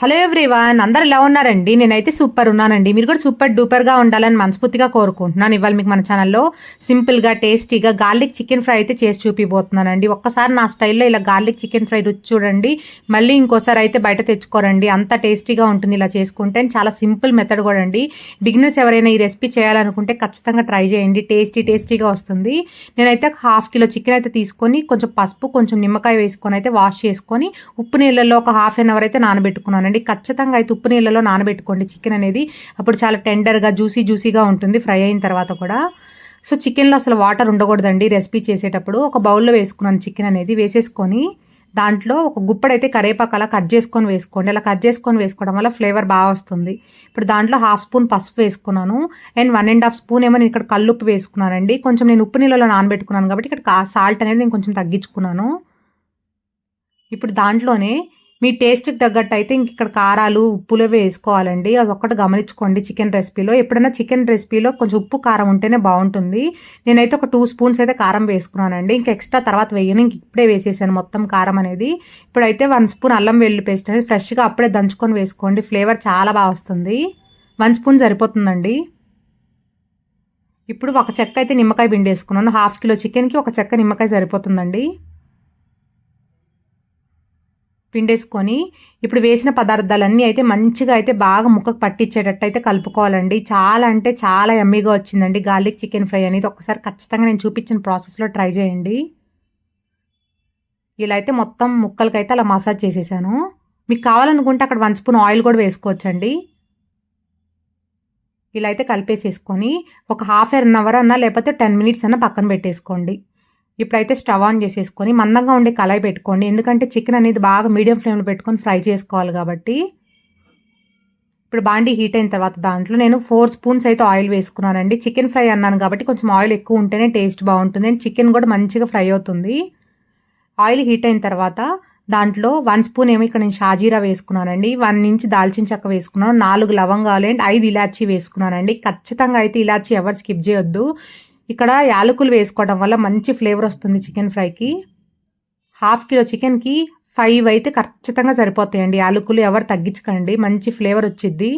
Hello everyone అందరు ఎలా ఉన్నారండి? నేనైతే సూపర్ ఉన్నానండి. మీరు కూడా సూపర్ డూపర్గా ఉండాలని మనస్ఫూర్తిగా కోరుకుంటున్నాను. ఇవాళ మీకు మన ఛానల్లో సింపుల్గా టేస్టీగా గార్లిక్ చికెన్ ఫ్రై అయితే చేసి చూపిపోతున్నానండి ఒక్కసారి నా స్టైల్లో ఇలా గార్లిక్ చికెన్ ఫ్రై రుచి చూడండి. మళ్ళీ ఇంకోసారి అయితే బయట తెచ్చుకోరండి. అంత టేస్టీగా ఉంటుంది ఇలా చేసుకుంటే చాలా సింపుల్ మెథడ్ కూడా అండి. బిగినర్స్ ఎవరైనా ఈ రెసిపీ చేయాలనుకుంటే ఖచ్చితంగా ట్రై చేయండి. టేస్టీ టేస్టీగా వస్తుంది. నేనైతే హాఫ్ కిలో చికెన్ అయితే తీసుకొని కొంచెం పసుపు కొంచెం నిమ్మకాయ వేసుకొని అయితే వాష్ చేసుకొని ఉప్పు నీళ్ళల్లో ఒక హాఫ్ అన్ అవర్ అయితే నానబెట్టుకున్నాను నానబెట్టుకున్నానండి ఖచ్చితంగా అయితే ఉప్పు నీళ్ళలో నానబెట్టుకోండి. చికెన్ అనేది అప్పుడు చాలా టెండర్గా జ్యూసీ జ్యూసీగా ఉంటుంది. ఫ్రై అయిన తర్వాత కూడా. సో చికెన్లో అసలు వాటర్ ఉండకూడదండి రెసిపీ చేసేటప్పుడు. ఒక బౌల్లో వేసుకున్నాను చికెన్ అనేది. వేసేసుకొని దాంట్లో ఒక గుప్పడైతే కరేపాకు అలా కట్ చేసుకొని వేసుకోండి. అలా కట్ చేసుకొని వేసుకోవడం వల్ల ఫ్లేవర్ బాగా వస్తుంది. ఇప్పుడు దాంట్లో హాఫ్ స్పూన్ పసుపు వేసుకున్నాను. And one and half spoon ఏమో నేను ఇక్కడ కల్లుప్పు వేసుకున్నానండి. కొంచెం నేను ఉప్పు నీళ్ళలో నానబెట్టుకున్నాను కాబట్టి ఇక్కడ సాల్ట్ అనేది నేను కొంచెం తగ్గించుకున్నాను. ఇప్పుడు దాంట్లోనే మీ టేస్ట్కి తగ్గట్టు అయితే ఇంక ఇక్కడ కారాలు ఉప్పులు వేసుకోవాలండి. అది ఒక్కటి గమనించుకోండి చికెన్ రెసిపీలో. ఎప్పుడైనా చికెన్ రెసిపీలో కొంచెం ఉప్పు కారం ఉంటేనే బాగుంటుంది. నేనైతే ఒక టూ స్పూన్స్ అయితే కారం వేసుకున్నానండి. ఇంకా ఎక్స్ట్రా తర్వాత వేయను. ఇంక ఇప్పుడే వేసేసాను మొత్తం కారం అనేది. ఇప్పుడైతే వన్ స్పూన్ అల్లం వెల్లుల్లి పేస్ట్ అనేది ఫ్రెష్గా అప్పుడే దంచుకొని వేసుకోండి. ఫ్లేవర్ చాలా బాగా వస్తుంది. వన్ స్పూన్ సరిపోతుందండి. ఇప్పుడు ఒక చెక్క అయితే నిమ్మకాయ పిండి వేసుకున్నాను హాఫ్ కిలో చికెన్కి ఒక చెక్క నిమ్మకాయ సరిపోతుందండి. పిండేసుకొని ఇప్పుడు వేసిన పదార్థాలన్నీ అయితే మంచిగా అయితే బాగా ముక్కకు పట్టించేటట్టు అయితే కలుపుకోవాలండి. చాలా అంటే చాలా ఎమ్మీగా వచ్చిందండి. గార్లిక్ చికెన్ ఫ్రై అనేది ఒకసారి ఖచ్చితంగా నేను చూపించిన ప్రాసెస్లో ట్రై చేయండి. ఇలా అయితే మొత్తం ముక్కలకైతే అలా మసాజ్ చేసేసాను. మీకు కావాలనుకుంటే అక్కడ వన్ స్పూన్ ఆయిల్ కూడా వేసుకోవచ్చండి. ఇలా అయితే కలిపేసేసుకొని ఒక హాఫ్ అన్ అవర్ అన్నా లేకపోతే టెన్ మినిట్స్ అన్నా పక్కన పెట్టేసుకోండి. ఇప్పుడైతే స్టవ్ ఆన్ చేసేసుకొని మందంగా ఉండే కళాయి పెట్టుకోండి. ఎందుకంటే చికెన్ అనేది బాగా మీడియం ఫ్లేమ్లో పెట్టుకొని ఫ్రై చేసుకోవాలి కాబట్టి. ఇప్పుడు బాండీ హీట్ అయిన తర్వాత దాంట్లో నేను ఫోర్ స్పూన్స్ అయితే ఆయిల్ వేసుకున్నానండి. చికెన్ ఫ్రై అన్నాను కాబట్టి కొంచెం ఆయిల్ ఎక్కువ ఉంటేనే టేస్ట్ బాగుంటుంది. అండ్ చికెన్ కూడా మంచిగా ఫ్రై అవుతుంది. ఆయిల్ హీట్ అయిన తర్వాత దాంట్లో వన్ స్పూన్ ఏమో ఇక్కడ నేను షాజీరా వేసుకున్నానండి. వన్ ఇంచ్ దాల్చిన చెక్క వేసుకున్నాను. నాలుగు లవంగాలు అండ్ ఐదు ఇలాచీ వేసుకున్నానండి. ఖచ్చితంగా అయితే ఇలాచీ ఎవరు స్కిప్ చేయొద్దు. ఇక్కడ యాలకులు వేసుకోవడం వల్ల మంచి ఫ్లేవర్ వస్తుంది చికెన్ ఫ్రైకి. హాఫ్ కిలో చికెన్కి ఫైవ్ అయితే ఖచ్చితంగా సరిపోతాయండి. యాలకులు ఎవరు తగ్గించకండి. మంచి ఫ్లేవర్ వచ్చిద్ది.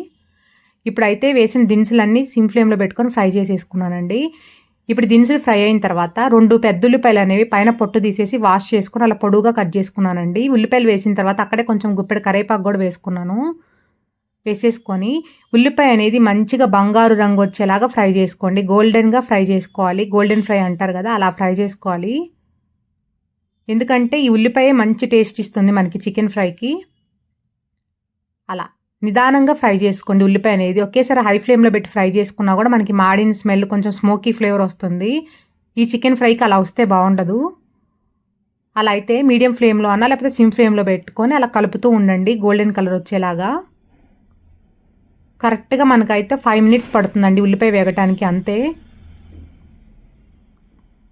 ఇప్పుడైతే వేసిన దినుసులన్నీ సిమ్ ఫ్లేమ్లో పెట్టుకొని ఫ్రై చేసేసుకున్నానండి. ఇప్పుడు దినుసులు ఫ్రై అయిన తర్వాత రెండు పెద్ద ఉల్లిపాయలు అనేవి పైన పొట్టు తీసేసి వాష్ చేసుకుని అలా పొడువుగా కట్ చేసుకున్నానండి. ఉల్లిపాయలు వేసిన తర్వాత అక్కడే కొంచెం గుప్పెడు కరేపాకు కూడా వేసుకున్నాను. వేసేసుకొని ఉల్లిపాయ అనేది మంచిగా బంగారు రంగు వచ్చేలాగా ఫ్రై చేసుకోండి. గోల్డెన్గా ఫ్రై చేసుకోవాలి. గోల్డెన్ ఫ్రై అంటారు కదా అలా ఫ్రై చేసుకోవాలి. ఎందుకంటే ఈ ఉల్లిపాయ మంచి టేస్ట్ ఇస్తుంది మనకి చికెన్ ఫ్రైకి. అలా నిదానంగా ఫ్రై చేసుకోండి ఉల్లిపాయ అనేది. ఒకేసారి హై ఫ్లేమ్లో పెట్టి ఫ్రై చేసుకున్నా కూడా మనకి మాడిన స్మెల్ కొంచెం స్మోకీ ఫ్లేవర్ వస్తుంది. ఈ చికెన్ ఫ్రైకి అలా వస్తే బాగుండదు. అలా అయితే మీడియం ఫ్లేమ్లో అన్నా లేకపోతే సిమ్ ఫ్లేమ్లో పెట్టుకొని అలా కలుపుతూ ఉండండి. గోల్డెన్ కలర్ వచ్చేలాగా. కరెక్ట్గా మనకైతే ఫైవ్ మినిట్స్ పడుతుందండి ఉల్లిపాయ వేగటానికి అంతే.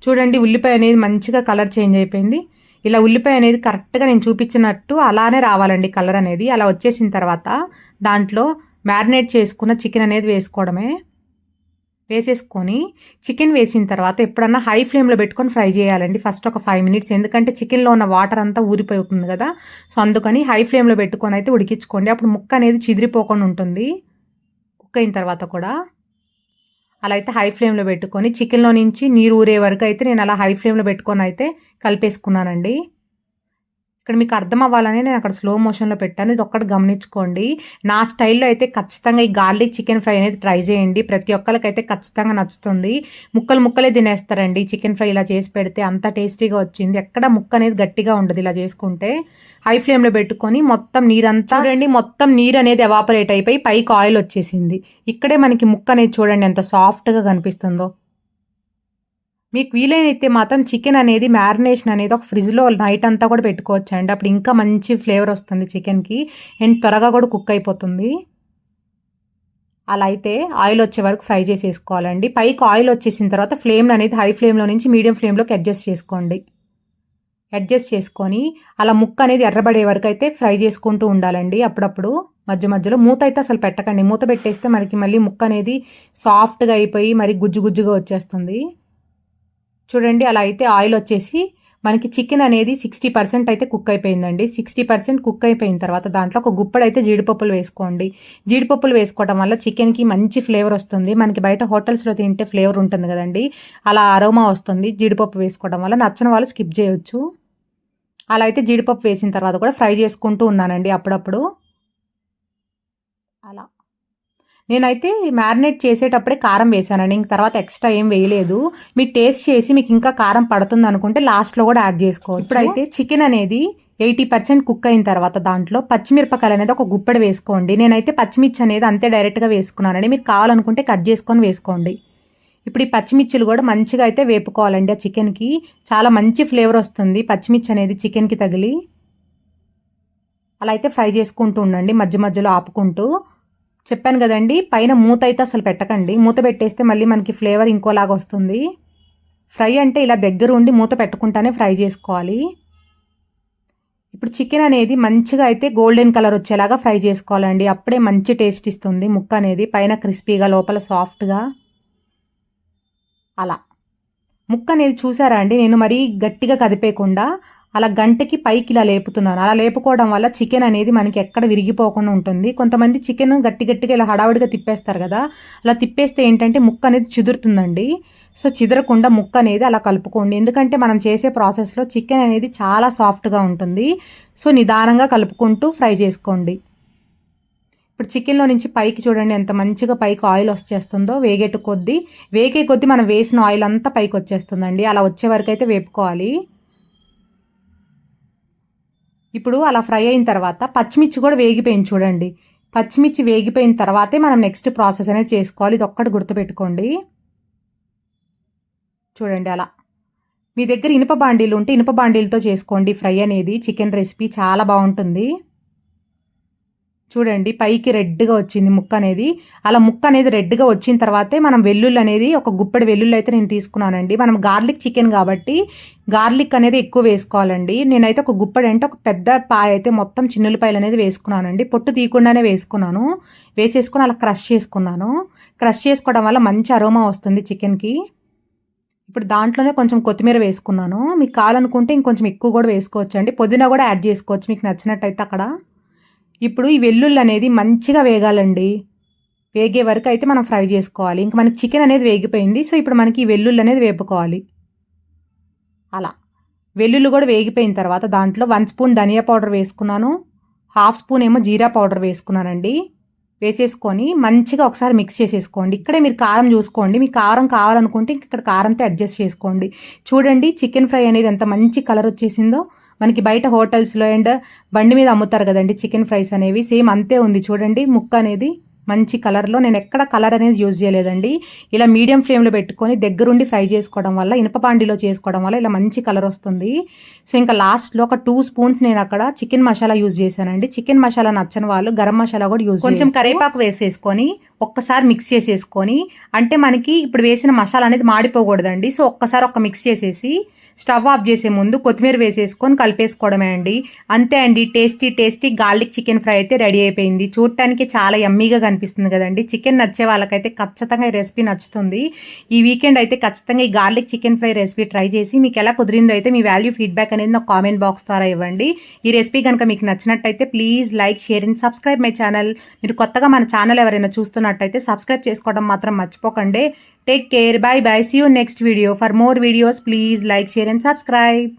చూడండి ఉల్లిపాయ అనేది మంచిగా కలర్ చేంజ్ అయిపోయింది. ఇలా ఉల్లిపాయ అనేది కరెక్ట్గా నేను చూపించినట్టు అలానే రావాలండి కలర్ అనేది. అలా వచ్చేసిన తర్వాత దాంట్లో మ్యారినేట్ చేసుకున్న చికెన్ అనేది వేసుకోవడమే. వేసేసుకొని చికెన్ వేసిన తర్వాత ఎప్పుడన్నా హై ఫ్లేమ్లో పెట్టుకొని ఫ్రై చేయాలండి ఫస్ట్ ఒక ఫైవ్ మినిట్స్. ఎందుకంటే చికెన్లో ఉన్న వాటర్ అంతా ఊరిపోతుంది కదా. సో అందుకని హై ఫ్లేమ్లో పెట్టుకొని అయితే ఉడికించుకోండి. అప్పుడు ముక్క అనేది చిదిరిపోకుండా ఉంటుంది. కుక్ అయిన తర్వాత కూడా అలా అయితే హై ఫ్లేమ్లో పెట్టుకొని చికెన్లో నుంచి నీరు ఊరే వరకు అయితే నేను అలా హై ఫ్లేమ్లో పెట్టుకొని అయితే కలిపేసుకున్నానండి. ఇక్కడ మీకు అర్థం అవ్వాలని నేను అక్కడ స్లో మోషన్లో పెట్టాను. ఇది ఒక్కటి గమనించుకోండి. నా స్టైల్లో అయితే ఖచ్చితంగా ఈ గార్లిక్ చికెన్ ఫ్రై అనేది ట్రై చేయండి. ప్రతి ఒక్కరికైతే ఖచ్చితంగా నచ్చుతుంది. ముక్కలు ముక్కలే తినేస్తారండి. చికెన్ ఫ్రై ఇలా చేసి పెడితే అంత టేస్టీగా వచ్చింది. ఎక్కడ ముక్క అనేది గట్టిగా ఉండదు ఇలా చేసుకుంటే. హై ఫ్లేమ్లో పెట్టుకొని మొత్తం నీరంతా చూడండి మొత్తం నీరు అనేది ఎవాపరేట్ అయిపోయి పైకి ఆయిల్ వచ్చేసింది. ఇక్కడే మనకి ముక్క అనేది చూడండి ఎంత సాఫ్ట్గా కనిపిస్తుందో. మీకు వీలైనైతే మాత్రం చికెన్ అనేది మ్యారినేషన్ అనేది ఒక ఫ్రిడ్జ్లో నైట్ అంతా కూడా పెట్టుకోవచ్చు అండి అప్పుడు ఇంకా మంచి ఫ్లేవర్ వస్తుంది చికెన్కి. అండ్ త్వరగా కూడా కుక్ అయిపోతుంది. అలా అయితే ఆయిల్ వచ్చే వరకు ఫ్రై చేసేసుకోవాలండి. పైకి ఆయిల్ వచ్చేసిన తర్వాత ఫ్లేమ్ అనేది హై ఫ్లేమ్లో నుంచి మీడియం ఫ్లేమ్లోకి అడ్జస్ట్ చేసుకోండి. అడ్జస్ట్ చేసుకొని అలా ముక్క అనేది ఎర్రబడే వరకు అయితే ఫ్రై చేసుకుంటూ ఉండాలండి అప్పుడప్పుడు. మధ్య మధ్యలో మూత అయితే అసలు పెట్టకండి. మూత పెట్టేస్తే మనకి మళ్ళీ ముక్క అనేది సాఫ్ట్గా అయిపోయి మరి గుజ్జు గుజ్జుగా వచ్చేస్తుంది. చూడండి అలా అయితే ఆయిల్ వచ్చేసి మనకి చికెన్ అనేది సిక్స్టీ పర్సెంట్ అయితే కుక్ అయిపోయిందండి. సిక్స్టీ పర్సెంట్ కుక్ అయిపోయిన తర్వాత దాంట్లో ఒక గుప్పడు అయితే జీడిపప్పులు వేసుకోండి. జీడిపప్పులు వేసుకోవడం వల్ల చికెన్కి మంచి ఫ్లేవర్ వస్తుంది. మనకి బయట హోటల్స్లో తింటే ఫ్లేవర్ ఉంటుంది కదండి. అలా అరోమా వస్తుంది జీడిపప్పు వేసుకోవడం వల్ల. నచ్చని వాళ్ళు స్కిప్ చేయొచ్చు. అలా అయితే జీడిపప్పు వేసిన తర్వాత కూడా ఫ్రై చేసుకుంటూ ఉన్నానండి అప్పుడప్పుడు అలా నేనైతే మ్యారినేట్ చేసేటప్పుడే కారం వేసానండి ఇంక తర్వాత ఎక్స్ట్రా ఏం వేయలేదు. మీరు టేస్ట్ చేసి మీకు ఇంకా కారం పడుతుంది అనుకుంటే లాస్ట్లో కూడా యాడ్ చేసుకోవచ్చు. ఇప్పుడైతే చికెన్ అనేది ఎయిటీ పర్సెంట్ కుక్ అయిన తర్వాత దాంట్లో పచ్చిమిరపకాయలు అనేది ఒక గుప్పెడు వేసుకోండి. నేనైతే పచ్చిమిర్చి అనేది అంతే డైరెక్ట్గా వేసుకున్నానండి. మీరు కావాలనుకుంటే కట్ చేసుకొని వేసుకోండి. ఇప్పుడు ఈ పచ్చిమిర్చిలు కూడా మంచిగా అయితే వేపుకోవాలండి ఆ చికెన్కి. చాలా మంచి ఫ్లేవర్ వస్తుంది పచ్చిమిర్చి అనేది చికెన్కి తగిలి. అలా అయితే ఫ్రై చేసుకుంటూ ఉండండి. మధ్య మధ్యలో ఆపుకుంటూ. చెప్పాను కదండి పైన మూత అయితే అసలు పెట్టకండి. మూత పెట్టేస్తే మళ్ళీ మనకి ఫ్లేవర్ ఇంకోలాగా వస్తుంది. ఫ్రై అంటే ఇలా దగ్గర ఉండి మూత పెట్టుకుంటానే ఫ్రై చేసుకోవాలి. ఇప్పుడు చికెన్ అనేది మంచిగా అయితే గోల్డెన్ కలర్ వచ్చేలాగా ఫ్రై చేసుకోవాలండి. అప్పుడే మంచి టేస్ట్ ఇస్తుంది ముక్క అనేది పైన క్రిస్పీగా లోపల సాఫ్ట్గా. అలా. ముక్క అనేది చూసారా అండి? నేను మరీ గట్టిగా కదిపేయకుండా అలా గంటకి పైకి ఇలా లేపుతున్నాను అలా లేపుకోవడం వల్ల చికెన్ అనేది మనకి ఎక్కడ విరిగిపోకుండా ఉంటుంది. కొంతమంది చికెన్ గట్టి గట్టిగా ఇలా హడావుడిగా తిప్పేస్తారు కదా. అలా తిప్పేస్తే ఏంటంటే ముక్క అనేది చిదురుతుందండి. సో చిదరకుండా ముక్క అనేది అలా కలుపుకోండి. ఎందుకంటే మనం చేసే ప్రాసెస్లో చికెన్ అనేది చాలా సాఫ్ట్గా ఉంటుంది. సో నిదానంగా కలుపుకుంటూ ఫ్రై చేసుకోండి. ఇప్పుడు చికెన్లో నుంచి పైకి చూడండి. ఎంత మంచిగా పైకి ఆయిల్ వచ్చేస్తుందో వేగేటు కొద్దీ వేగే కొద్దీ మనం వేసిన ఆయిల్ అంతా పైకి వచ్చేస్తుందండి. అలా వచ్చే వరకు అయితే వేపుకోవాలి. ఇప్పుడు అలా ఫ్రై అయిన తర్వాత పచ్చిమిర్చి కూడా వేగిపోయింది చూడండి. పచ్చిమిర్చి వేగిపోయిన తర్వాతే మనం నెక్స్ట్ ప్రాసెస్ అనేది చేసుకోవాలి. ఇది ఒక్కటి గుర్తుపెట్టుకోండి. చూడండి అలా. మీ దగ్గర ఇనుప బాండీలు ఉంటే ఇనుప బాండీలతో చేసుకోండి. ఫ్రై అనేది చికెన్ రెసిపీ చాలా బాగుంటుంది. చూడండి పైకి రెడ్గా వచ్చింది ముక్క అనేది. అలా ముక్క అనేది రెడ్గా వచ్చిన తర్వాతే మనం వెల్లుల్లి అనేది ఒక గుప్పెడు వెల్లుల్లి అయితే నేను తీసుకున్నానండి. మనం గార్లిక్ చికెన్ కాబట్టి గార్లిక్ అనేది ఎక్కువ వేసుకోవాలండి. నేనైతే ఒక గుప్పెడు అంటే ఒక పెద్ద పాయ అయితే మొత్తం చిన్నులపాయలు అనేది వేసుకున్నానండి. పొట్టు తీయకుండానే వేసుకున్నాను. వేసేసుకుని అలా క్రష్ చేసుకున్నాను. క్రష్ చేసుకోవడం వల్ల మంచి అరోమా వస్తుంది చికెన్కి. ఇప్పుడు దాంట్లోనే కొంచెం కొత్తిమీర వేసుకున్నాను. మీకు కావాలనుకుంటే ఇంకొంచెం ఎక్కువ కూడా వేసుకోవచ్చు అండి పుదీనా కూడా యాడ్ చేసుకోవచ్చు మీకు నచ్చినట్టయితే అక్కడ. ఇప్పుడు ఈ వెల్లుల్లి అనేది మంచిగా వేగాలండి. వేగే వరకు అయితే మనం ఫ్రై చేసుకోవాలి. ఇంక మనకి చికెన్ అనేది వేగిపోయింది. సో ఇప్పుడు మనకి ఈ వెల్లుల్లి అనేది వేపుకోవాలి. అలా. వెల్లుల్లి కూడా వేగిపోయిన తర్వాత దాంట్లో వన్ స్పూన్ ధనియా పౌడర్ వేసుకున్నాను. హాఫ్ స్పూన్ ఏమో జీరా పౌడర్ వేసుకున్నానండి. వేసేసుకొని మంచిగా ఒకసారి మిక్స్ చేసేసుకోండి. ఇక్కడే మీరు కారం చూసుకోండి. మీకు కారం కావాలనుకుంటే ఇక్కడ కారంతో అడ్జస్ట్ చేసుకోండి. చూడండి చికెన్ ఫ్రై అనేది ఎంత మంచి కలర్ వచ్చేసిందో. మనకి బయట హోటల్స్లో అండ్ బండి మీద అమ్ముతారు కదండి చికెన్ ఫ్రైస్ అనేవి. సేమ్ అంతే ఉంది. చూడండి ముక్క అనేది మంచి కలర్లో. నేను ఎక్కడ కలర్ అనేది యూజ్ చేయలేదండి. ఇలా మీడియం ఫ్లేమ్లో పెట్టుకొని దగ్గరుండి ఫ్రై చేసుకోవడం వల్ల ఇనుప పాండిలో చేసుకోవడం వల్ల ఇలా మంచి కలర్ వస్తుంది. సో ఇంకా లాస్ట్లో ఒక టూ స్పూన్స్ నేను అక్కడ చికెన్ మసాలా యూజ్ చేశానండి. చికెన్ మసాలా నచ్చని వాళ్ళు గరం మసాలా కూడా యూజ్ కొంచెం కరేపాకు వేసేసుకొని ఒక్కసారి మిక్స్ చేసేసుకొని అంటే మనకి ఇప్పుడు వేసిన మసాలా అనేది మాడిపోకూడదండి. సో ఒక్కసారి ఒక్క మిక్స్ చేసేసి స్టవ్ ఆఫ్ చేసే ముందు కొత్తిమీర వేసేసుకొని కలిపేసుకోవడమే అండి. అంతే అండి tasty tasty garlic chicken fry అయితే రెడీ అయిపోయింది. చూడటానికి చాలా ఎమ్మీగా కనిపిస్తుంది కదండి. చికెన్ నచ్చే వాళ్ళకైతే ఖచ్చితంగా ఈ రెసిపీ నచ్చుతుంది. ఈ వీకెండ్ అయితే ఖచ్చితంగా ఈ garlic chicken fry recipe try చేసి మీకు ఎలా కుదిరిందో అయితే మీ వాల్యూ ఫీడ్బ్యాక్ అనేది నాకు కామెంట్ బాక్స్ ద్వారా ఇవ్వండి. ఈ రెసిపీ కనుక మీకు నచ్చినట్టయితే please like share and subscribe my channel. మీరు కొత్తగా మన ఛానల్ ఎవరైనా చూస్తున్నట్టయితే సబ్స్క్రైబ్ చేసుకోవడం మాత్రం మర్చిపోకండి. Take care. Bye bye. See you next video. For more videos, please like, share and subscribe.